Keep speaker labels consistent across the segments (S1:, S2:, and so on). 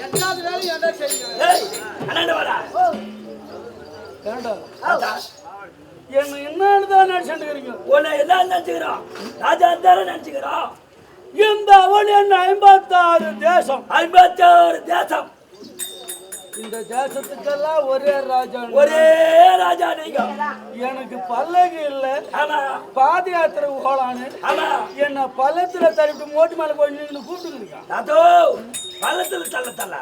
S1: எட்டாவது வேலையும் என்ன செய்யுங்க
S2: ஏய் அண்ணாண்ட வாடா
S1: ஏண்டா
S2: தாத்தா
S1: என்ன என்னன்னு தான் நினைச்சுட்டு இருக்கீங்க
S2: உன்னை எல்லாம் நினைச்சுக்கிறோம் ராஜா தானே நினைச்சுக்கிறோம்
S1: இந்த அவன் என்ன ஐம்பத்தாறு தேசம்
S2: ஐம்பத்தாறு தேசம்
S1: இந்த தேசத்துக்கெல்லாம் ஒரே ராஜா
S2: ஒரே ராஜா நீங்க.
S1: எனக்கு பல்லகு இல்ல.
S2: ஆமா.
S1: பாத யாத்திரை போலான்னு.
S2: ஆமா.
S1: என்ன பள்ளத்துல தள்ளிட்டு மோட்டு மேல போய் நின்று கூப்பிட்டுருக்கான்
S2: தாத்தோ பள்ளத்துல தள்ள தள்ள?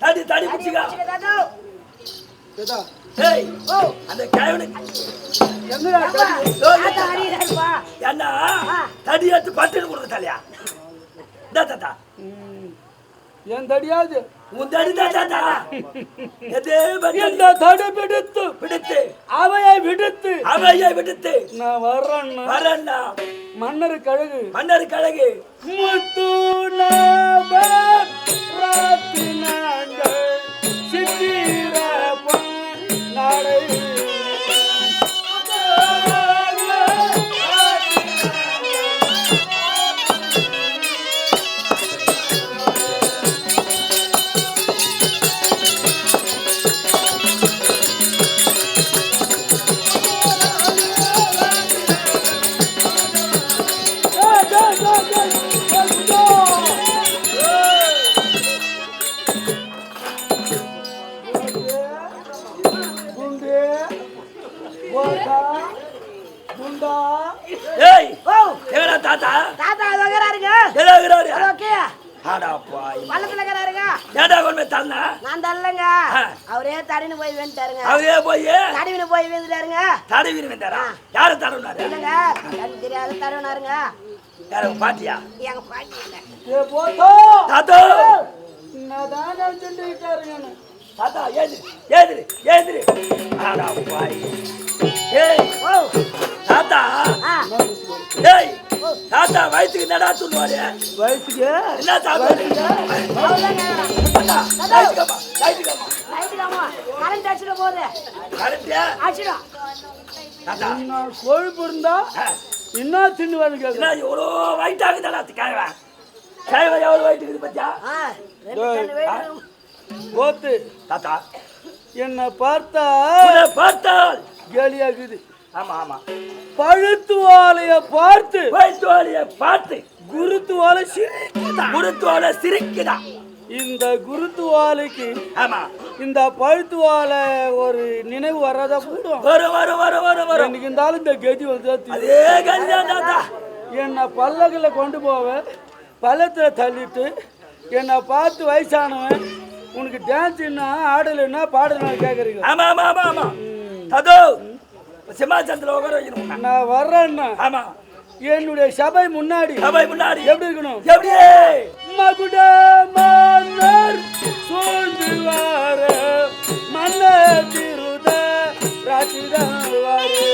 S2: தடி தடி பிடிச்சிக்கா. அந்த? என்ன? தடி எடுத்து பட்டுன்னு கொடுக்க தலையா தாத்தா.
S1: என் தடியாது.
S2: உன் தடி
S1: இந்த தடி பிடித்து.
S2: பிடித்து.
S1: அவையை விடுத்து.
S2: அவையை விடுத்து.
S1: நான் வர்றேன்னா
S2: வரண்ணா
S1: மன்னர் கழகு
S2: மன்னர் கழகு
S1: முத்து
S2: தாத்தா?
S3: தாத்தா வகராருங்க
S2: எதா இருக்கிறாரு
S3: ஓகே
S2: ஆடா பாய்
S3: பள்ளத்துல இருக்கிறாருங்க
S2: ஏடா கொண்டு போய் தள்ளனா
S3: நான் தரலங்க. அவரே தடின்னு போய் வேண்டாருங்க
S2: அவரே போய்
S3: தடிவின்னு போய் வேந்துட்டாருங்க
S2: தடவி வந்தாரா யாரு தடவினாரு
S3: இல்லைங்க தெரியாது தருவனாருங்க.
S2: யாரு பாட்டியா
S3: எங்க பாட்டி
S1: ஏ போட்டா
S2: தாத்தா
S1: நான் தான் நினைச்சுட்டு இருக்காருங்க
S2: தாத்தா ஏந்திரு ஏந்திரு ஏந்திரு ஆடா பாய் ஏய்
S3: ஓ
S2: தாத்தா ஏய் தாத்தா வயிற்றுக்கு நடா சொல்லுவாரு
S1: வயசுக்கு
S2: என்ன தாத்தா லைட்டுக்கம்மா லைட்டுக்கம்மா
S3: ரைட்டுக்காமா கரண்ட் அடிச்சிட போகுது
S2: கரெக்டியா
S3: அடிச்சிடும்
S2: தாத்தா
S1: கொழுப்பு இருந்தா
S2: ஆ,
S1: இன்னும் தின்னு வேணும் கேட்குறேன்
S2: என்ன எவ்வளோ வயிற்றாகுதாடா கேழ்வன் கேழ்வன் எவ்வளோ வயிற்று இருக்குது பத்தியா?
S3: வெயிட்
S1: போத்து
S2: தாத்தா.
S1: என்னை பார்த்தா
S2: உன்னை பார்த்தால்
S1: கேலியாக்குது
S2: ஆமா ஆமா.
S1: பழுத்து வாழைய பார்த்து
S2: வயிற்றுவாளிய பார்த்து
S1: குருத்து வாழை சிரிக்குதா?
S2: குருத்தோட சிரிக்குதா?
S1: இந்த குருத்து வாழைக்கு
S2: ஆமா
S1: இந்த பழுத்து வாழை ஒரு நினைவு வராதா போடும்
S2: வரும் வரும் வரும் வரும் வரும்.
S1: எனக்கு இருந்தாலும் இந்த கதி வந்து
S2: அதே
S1: என்னை பல்லகில் கொண்டு போவ பள்ளத்தில் தள்ளிட்டு என்னை பார்த்து வயசானவன் உனக்கு டான்ஸ் என்ன ஆடலைன்னா பாடலன்னா கேட்குறீங்க
S2: ஆமா ஆமா ஆமா ஆமா. ததோ சிம்மாசனத்துல உட்கார வைக்கணும்.
S1: நான் வர்றேன்னா
S2: ஆமா.
S1: என்னுடைய சபை முன்னாடி
S2: சபை முன்னாடி.
S1: எப்படி இருக்கணும்?
S2: எப்படி?
S1: மகுட மன்னர் சூழ்ந்து வார மன்னர் திருத ராட்சிதான் வாரு.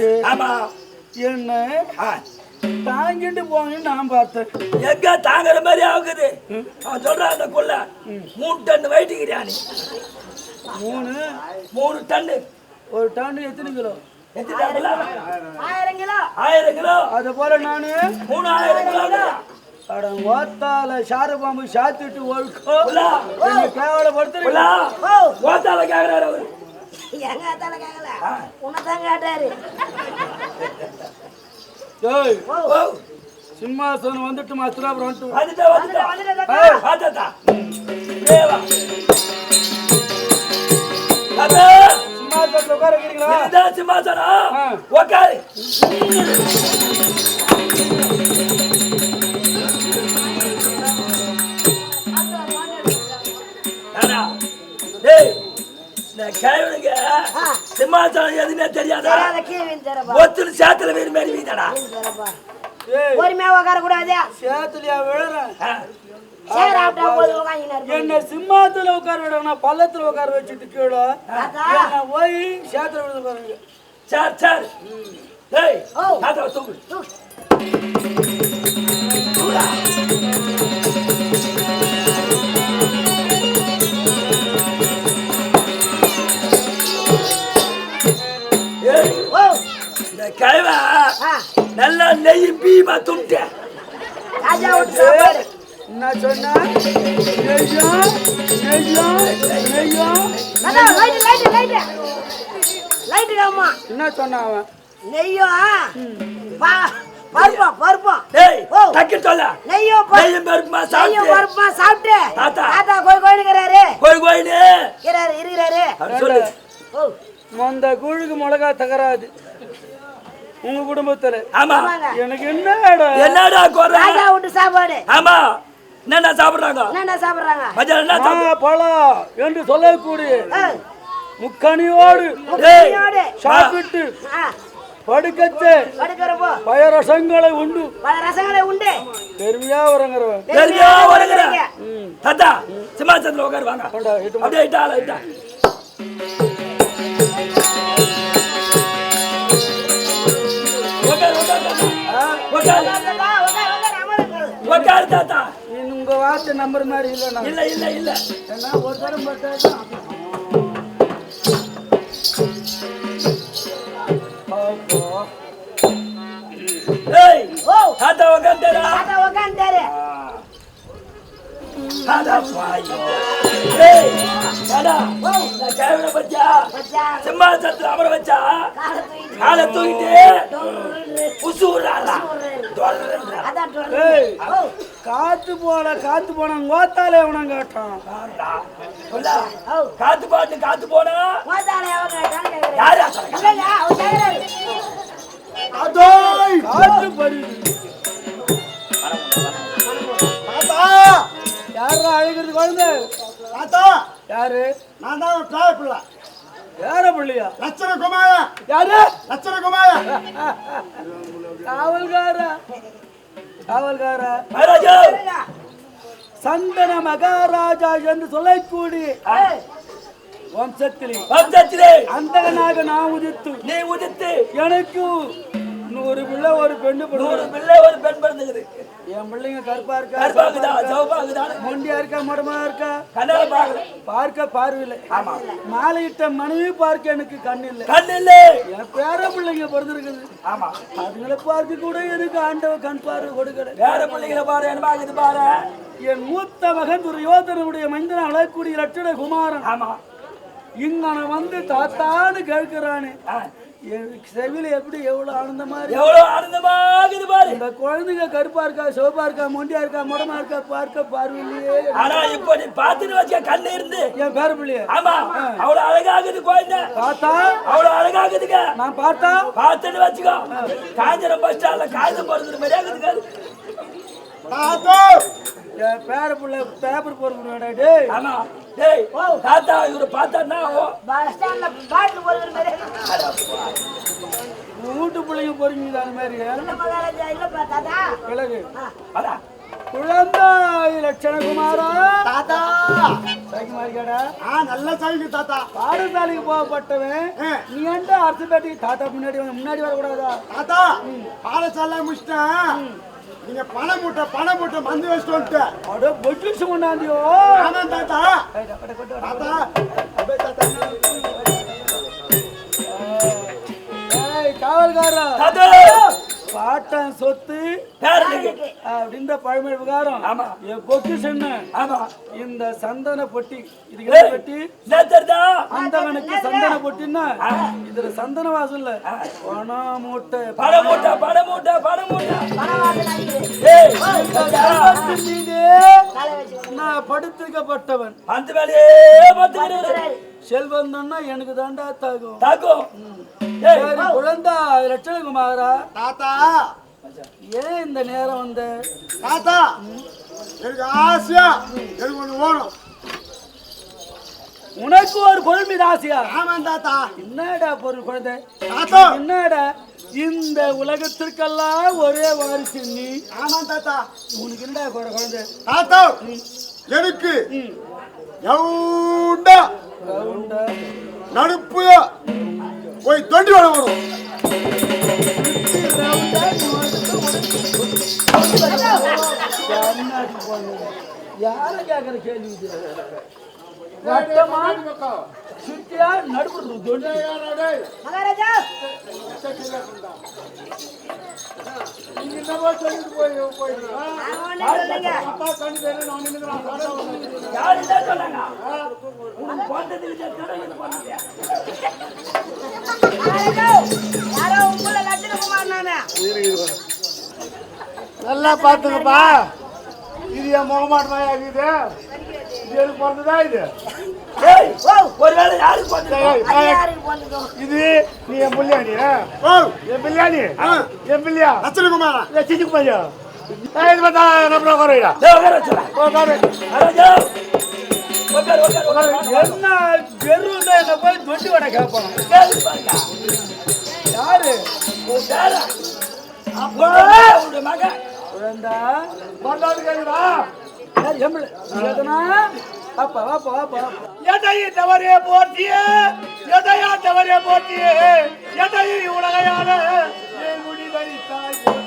S2: ஆமா.
S1: என்ன? தாங்கிட்டு போங்கன்னு நான் பார்த்தேன்.
S2: எங்க தாங்குற மாதிரி ஆகுது. அவன் சொல்றான் அந்த கொள்ள மூணு டன் வெயிட்டுக்கிறியா நீ?
S1: மூணு.
S2: மூணு டன்னு.
S1: ஒரு டன் எத்தனை கிலோ?
S3: ஆயிரம் கிலோ.
S2: ஆயிரம் கிலோ.
S1: அது போல நானு.
S2: மூணு ஆயிரம் கிலோ
S1: அட ஓத்தால சார பாம்பு சாத்திட்டு ஒழுக்கோ.
S2: புள்ளா
S1: என்ன கேவலப்படுத்துறீங்க.
S2: புள்ளா
S3: ஓ
S2: ஓத்தால கேக்குறாரு அவரு.
S3: எங்க அத்தால கேட்கல உன்னதான் கேட்டாரு.
S1: சிம்மாசனம் வந்துட்டு. அப்புறம் வந்துட்டு.
S2: வந்துட்டா வந்துட்டா
S1: சிம்மாசனத்துல உட்கார வைக்கிறீங்களா
S2: சிம்மாசனம். கேவனுக்கு சிம்மாசனம் எதுவுமே தெரியாதா? ஒத்துன்னு சேத்துல வீடு மாதிரி வீதடா.
S1: ஏய்.
S3: பொறுமையா உட்கார கூடாது.
S1: சேத்துலயா விழுறேன் என்ன சிம்மாத்துல உட்கார விடணும் பள்ளத்துல உட்கார வச்சுட்டு கீழே. போய் சேத்துல விழுந்து பாருங்க
S2: சார் சார். தூக்கு. நல்லா நெய் பீமா
S3: சாப்பாடு
S1: என்ன சொன்ன? நெய்யா நெய்யா நெய்யா. என்ன சொன்ன அவன்?
S3: நெய்யும் பா பருப்பா பருப்பா.
S2: டேய். டக்கு சொல்ல
S3: நெய்யும் பருப்பு
S2: நெய்யும் பருப்புமா
S3: நெய்யும்
S2: சாப்பிட்டு.
S3: சாப்பிட்டு.
S2: தாத்தா.
S3: தாத்தா கோய் கோயிலுங்கிறாரு.
S2: கோய் கோயினு
S3: இருக்கிறாரு இருக்கிறாரு.
S2: சொல்லு.
S1: மொந்த குழுக்கு மிளகா தகராது. உங்க குடும்பத்துல.
S2: ஆமா.
S1: எனக்கு என்னடா?
S2: என்னடா குறை?
S3: ராஜா விட்டு சாப்பாடு.
S2: ஆமா. என்னடா சாப்பிடுறாங்க?
S3: என்னென்ன சாப்பிடுறாங்க?
S2: மத்தியானம் என்ன சாப்பிடு
S1: மா, பழம் என்று சொல்லக்கூடிய முக்கணியோடு. சாப்பிட்டு படுக்கச்சே
S3: படுக்கிறப்போ.
S1: பயரசங்களை உண்டு.
S3: பல ரசங்களை உண்டு.
S1: பெருமையா வரங்கிறவன்
S2: பெருமையா
S3: வருகிறீங்க.
S2: தாத்தா சிம்மாசனத்துல அப்படியே இட்டா இட்டா. தாத்தா
S1: உங்க வார்த்தை நம்பர் மாதிரி இல்லை
S2: இல்ல இல்ல இல்ல
S1: ஒரு தரம் பார்த்தா
S2: ஏய் தாத்தா
S3: தாத்தா
S2: தாத்தா பாய் ஏய் தாத்தா நான் கேவல பச்சா
S3: பச்சா
S2: சிம்மாசனத்துல அமர வச்சா?
S3: காலை தூக்கிட்டு.
S2: புசு விடுறாளா
S1: காத்து போட காத்து போன கோத்தாலே எவனம் கேட்டான்
S2: காத்து பாட்டு காத்து போனா?
S3: மோத்தாலே அவங்க கேட்டான்னு
S1: அழுகிறது குழந்தை. யாரு?
S4: நான் தான் டிராவல் பிள்ளை.
S1: யார பிள்ளையா?
S4: லட்சண குமார?
S1: யாரு?
S4: லட்சண குமார?
S1: காவல்காரா? காவல்காரா? சந்தன மகாராஜா என்று சொல்லக்கூடிய
S3: ஏய்,
S1: வம்சத்திலே
S2: வம்சத்திலே!
S1: அந்தகனாக நான் உதித்து
S2: நீ உதித்து
S1: எனக்கு நூறு பிள்ளை ஒரு பெண்ணு
S2: நூறு
S1: பிள்ளை
S2: ஒரு பெண் பிறந்துக்குது.
S1: என் பிள்ளைங்க கருப்பா இருக்கா? மொண்டியா இருக்கா? மடமா இருக்கா?
S2: கண்ணால பாக்குற
S1: பார்க்க பார்வையில்லை.
S2: ஆமா.
S1: மாலையிட்ட மனைவி பார்க்க எனக்கு கண் இல்லை.
S2: கண் இல்ல.
S1: என் பேர பிள்ளைங்க பிறந்திருக்குது.
S2: ஆமா.
S1: அதுங்களை பார்க்க கூட எனக்கு ஆண்டவ கண் பார்வை கொடுக்கல.
S2: வேற பிள்ளைகளை பாரு என்ன பாக்குது பாரு?
S1: என் மூத்த மகன் துரியோதனனுடைய மைந்தன் அழக்கூடிய லட்சண குமாரன்.
S2: ஆமா.
S1: இங்கன வந்து தாத்தான்னு கேட்கிறானே. செவில எப்படி எவ்வளவு ஆனந்தமா இருக்கு?
S2: எவ்வளவு ஆனந்தமாகுது பாரு.
S1: இந்த குழந்தைங்க கருப்பா இருக்கா சிவப்பா இருக்கா மொண்டியா இருக்கா முடமா இருக்கா பார்க்க பார்வையிலேயே
S2: ஆனா இப்ப நீ பாத்துட்டு வச்ச கண்ணு இருந்து.
S1: என் பேர பிள்ளைய.
S2: ஆமா அவ்வளவு அழகாகுது குழந்தை.
S1: பார்த்தா?
S2: அவ்வளவு அழகாகுதுங்க.
S1: நான் பார்த்தா?
S2: பார்த்துட்டு வச்சுக்கோ. காஞ்சிரம் பஸ் ஸ்டாண்ட்ல காகிதம் போடுறது மாதிரியா இருக்குதுங்க
S4: தாத்தா
S1: என் பேர பிள்ளை பேப்பர் போடுறா டேய்?
S2: ஆமா. டேய் தாத்தா இவரை பார்த்தான்னா
S3: பஸ் ஸ்டாண்ட்ல போடுற மாதிரி.
S1: வீட்டு பிள்ளைங்க போறீங்க அந்த மாதிரி. விலகு குழந்தாய் லட்சணகுமாரா?
S4: தாத்தா.
S1: சைக்குமாரிக்காடா
S4: ஆ நல்ல சைக்கு தாத்தா.
S1: பாடசாலைக்கு போகப்பட்டவன். நீ ஏன்டா அரசு பேட்டிக்கு தாத்தா முன்னாடி வந்து முன்னாடி வரக்கூடாதா?
S4: தாத்தா பாடசாலை முடிச்சிட்டேன். நீங்க பணம் மூட்டை பணம் மூட்டை மந்து வச்சுட்டு வந்துட்டு
S1: அட பொஜிஷு கொண்டாந்தியோ
S4: ஆமா தாத்தா தாத்தா
S1: காவல்காரா
S2: தாத்தா
S1: பாட்டன் சொத்து அப்படின்ற பழமை விகாரம்
S2: ஆமா.
S1: என் பொக்கிஷன்
S2: ஆமா.
S1: இந்த சந்தன பொட்டி. இதுக்கு
S2: தெரியுதா?
S1: அந்தவனுக்கு சந்தன பொட்டின்னா இதுல சந்தன வாசம் இல்ல. பணம் மூட்டை
S2: பண மூட்டை பண மூட்டை பண மூட்டை
S1: நான் படுத்திருக்கப்பட்டவன்.
S2: அந்த வேலையே
S1: செல்வந்தன்னா எனக்கு தாண்டா தாகும்.
S2: தாக்கும்
S1: குழந்தா லட்சணகுமாரா
S4: தாத்தா.
S1: ஏன் இந்த நேரம் வந்த?
S4: தாத்தா. எனக்கு ஆசையா? எனக்கு ஒண்ணு வேணும்.
S1: உனக்கு ஒரு பொருள் மீது ஆசையா?
S4: ஆமாம் தாத்தா.
S1: என்னடா பொருள் குழந்தை?
S4: தாத்தா.
S1: என்னடா? இந்த உலகத்திற்கெல்லாம் ஒரே வாரிசு நீ.
S4: ஆமாம் தாத்தா.
S1: உனக்கு என்னடா குழந்தை?
S4: தாத்தா. எனக்கு நடுப்பு போய் தொண்டி வர வரும்.
S1: யாரை கேட்கிற கேள்வி சுத்தியா நடுப்புறது தொண்டு.
S3: மகாராஜா!
S2: சொன்னாங்க?
S4: நல்லா பார்த்துக்கப்பா இது என் முகமாட்டமா இருக்குது இது? எனக்கு பிறந்ததா இது?
S2: ஏய், ஒருவேளை யாருக்கு
S4: இது நீ என் பிள்ளையாணி என் பிள்ளையாணி என் பிள்ளையா? லட்சணகுமாரா சிச்சு பையா இது பார்த்தா நம்ம
S2: உட்கார.
S1: என்ன வெறும் போய் வடை
S2: பாருங்க.
S1: யாரு?
S2: உன்னுடைய மகன்.
S1: குழந்தா
S4: மறுநாள் கேக்குதா எதையும் தவறே போற்றியே எதையா தவறே போற்றியே எதையும் என்